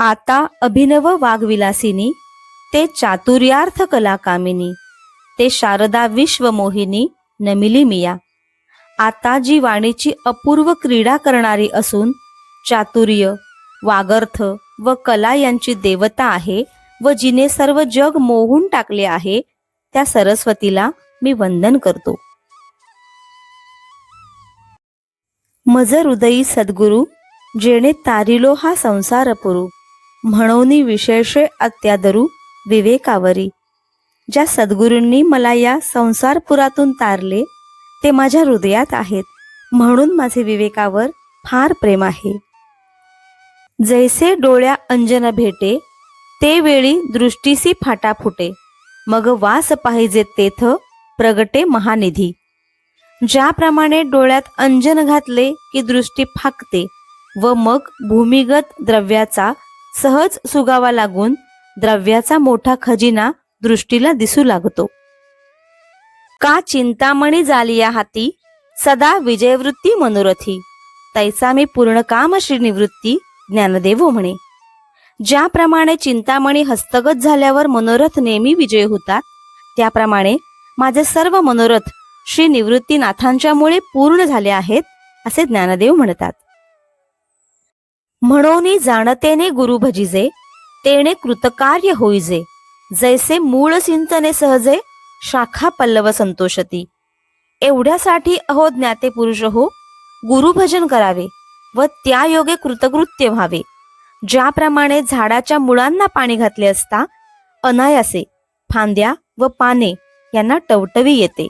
आता अभिनव वाघविलासिनी ते चातुर्यार्थ कलाकामिनी ते शारदा विश्वमोहिनी नमिली मिया. आता जी वाणीची अपूर्व क्रीडा करणारी असून चातुर्य वागर्थ व कला यांची देवता आहे व जिने सर्व जग मोहून टाकले आहे त्या सरस्वतीला मी वंदन करतो. मज हृदयी सद्गुरु जेणे तारिलो हा संसार पुरू. म्हणून विशेष अत्यादरू विवेकावरी. ज्या सद्गुरूंनी मला या संसारपुरातून तारले ते माझ्या हृदयात आहेत म्हणून माझे विवेकावर फार प्रेम आहे. जैसे डोळ्या अंजन भेटे ते वेळी दृष्टीसी फाटा फुटे. मग वास पाहिजे तेथ प्रगटे महानिधी. ज्याप्रमाणे डोळ्यात अंजन घातले की दृष्टी फाकते व मग भूमिगत द्रव्याचा सहज सुगावा लागून द्रव्याचा मोठा खजिना दृष्टीला दिसू लागतो. का चिंतामणी झाली या हाती? सदा विजयवृत्ती मनोरथी. तैसा मी पूर्ण काम श्रीनिवृत्ती ज्ञानदेव म्हणे. ज्याप्रमाणे चिंतामणी हस्तगत झाल्यावर मनोरथ नेहमी विजय होतात त्याप्रमाणे माझे सर्व मनोरथ श्री निवृत्तीनाथांच्यामुळे पूर्ण झाले आहेत असे ज्ञानदेव म्हणतात. म्हणून जाणतेने गुरु भजिजे तेणे कृतकार्य होईजे. जैसे मूळ सिंचने सहजे शाखा पल्लव संतोषती. एवढ्यासाठी अहो ज्ञाते पुरुष हो गुरुभजन करावे व त्या योगे कृतकृत्य व्हावे. ज्याप्रमाणे झाडाच्या मुळांना पाणी घातले असता अनायासे फांद्या व पाने यांना टवटवी येते.